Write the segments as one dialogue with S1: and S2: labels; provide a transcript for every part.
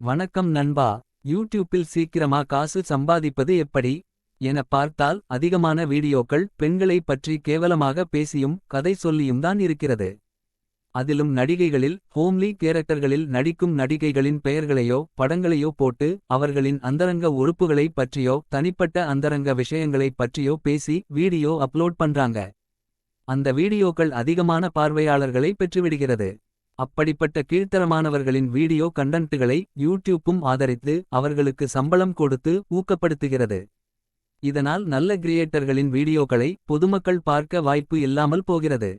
S1: வணக்கம் நண்பா. யூடியூப்பில் சீக்கிரமா காசு சம்பாதிப்பது எப்படி? என பார்த்தால் அதிகமான வீடியோக்கள் பெண்களை பற்றி கேவலமாக பேசியும் கதை சொல்லியும் தான் இருக்கிறது. அதிலும் நடிகைகளில் ஹோம்லி கேரக்டர்களில் நடிக்கும் நடிகைகளின் பெயர்களையோ படங்களையோ போட்டு அவர்களின் அந்தரங்க உறுப்புகளை பற்றியோ தனிப்பட்ட அந்தரங்க விஷயங்களைப் பற்றியோ பேசி வீடியோ அப்லோட் பண்றாங்க. அந்த வீடியோக்கள் அதிகமான பார்வையாளர்களை பெற்றுவிடுகிறது. அப்படிப்பட்ட கீழ்த்தரமானவர்களின் வீடியோ கண்டன்ட்டுகளை யூடியூப்பும் ஆதரித்து அவர்களுக்கு சம்பளம் கொடுத்து ஊக்கப்படுத்துகிறது. இதனால் நல்ல கிரியேட்டர்களின் வீடியோக்களை பொதுமக்கள் பார்க்க வாய்ப்பு இல்லாமல் போகிறது.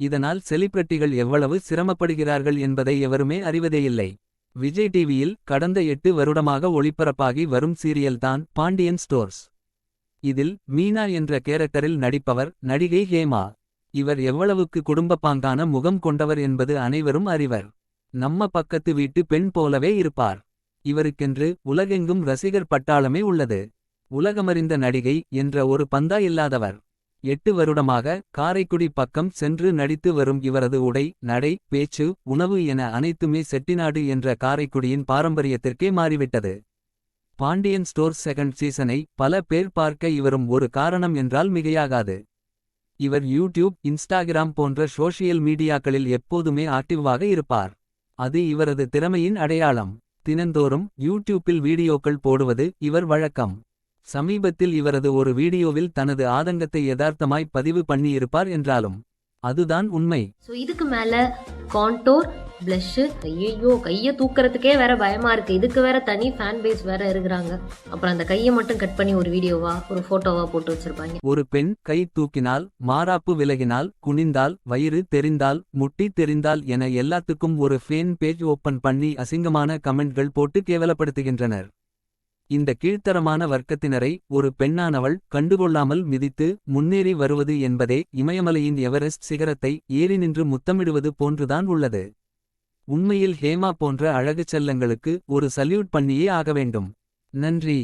S1: இதனால் செலிபிரிட்டிகள் எவ்வளவு சிரமப்படுகிறார்கள் என்பதை எவருமே அறிவதேயில்லை. விஜய் டிவியில் கடந்த எட்டு வருடமாக ஒளிபரப்பாகி வரும் சீரியல்தான் பாண்டியன் ஸ்டோர்ஸ். இதில் மீனா என்ற கேரக்டரில் நடிப்பவர் நடிகை ஹேமா. இவர் எவ்வளவுக்கு குடும்பப்பாங்கான முகம் கொண்டவர் என்பது அனைவரும் அறிவர். நம்ம பக்கத்து வீட்டு பெண் போலவே இருப்பார். இவருக்கென்று உலகெங்கும் ரசிகர் பட்டாளமே உள்ளது. உலகமறிந்த நடிகை என்ற ஒரு பந்தா இல்லாதவர். எட்டு வருடமாக காரைக்குடி பக்கம் சென்று நடித்து வரும் இவரது உடை நடை பேச்சு உணவு என அனைத்துமே செட்டிநாடு என்ற காரைக்குடியின் பாரம்பரியத்திற்கே மாறிவிட்டது. பாண்டியன் ஸ்டோர் செகண்ட் சீசனை பல பேர் பார்க்க இவரும் ஒரு காரணம் என்றால் மிகையாகாது. இவர் யூடியூப் இன்ஸ்டாகிராம் போன்ற சோஷியல் மீடியாக்களில் எப்போதுமே ஆக்டிவாக இருப்பார். அது இவரது திறமையின் அடையாளம். தினந்தோறும் யூடியூப்பில் வீடியோக்கள் போடுவது இவர் வழக்கம். சமீபத்தில் இவரது ஒரு வீடியோவில் தனது ஆதங்கத்தை யதார்த்தமாய் பதிவு பண்ணியிருப்பார் என்றாலும் அதுதான் உண்மை.
S2: இதுக்கு மேல கான்டோர் ப்ளஷ்ஷு ஐயோ கையை தூக்குறதுக்கே வேற பயமா இருக்கு. இதுக்கு வேற தனி ஃபேன் பேஸ் வேற இருக்கிறாங்க. அப்புறம் அந்த கையை மட்டும் கட் பண்ணி ஒரு வீடியோவா ஒரு போட்டோவா போட்டு வச்சிருப்பாங்க.
S1: ஒரு பெண் கை தூக்கினால் மாறாப்பு விலகினால் குனிந்தால் வயிறு தெரிந்தால் முட்டி தெரிந்தால் என எல்லாத்துக்கும் ஒரு ஃபேன் பேஜ் ஓப்பன் பண்ணி அசிங்கமான கமெண்ட்கள் போட்டு கேவலப்படுத்துகின்றனர். இந்த கீழ்த்தரமான வர்க்கத்தினரை ஒரு பெண்ணானவள் கண்டுகொள்ளாமல் மிதித்து முன்னேறி வருவது என்பதே இமயமலையின் எவரெஸ்ட் சிகரத்தை ஏறி நின்று முத்தமிடுவது போன்றுதான் உள்ளது. உண்மையில் ஹேமா போன்ற அழகுச் செல்லங்களுக்கு ஒரு சல்யூட் பண்ணியே ஆக வேண்டும். நன்றி.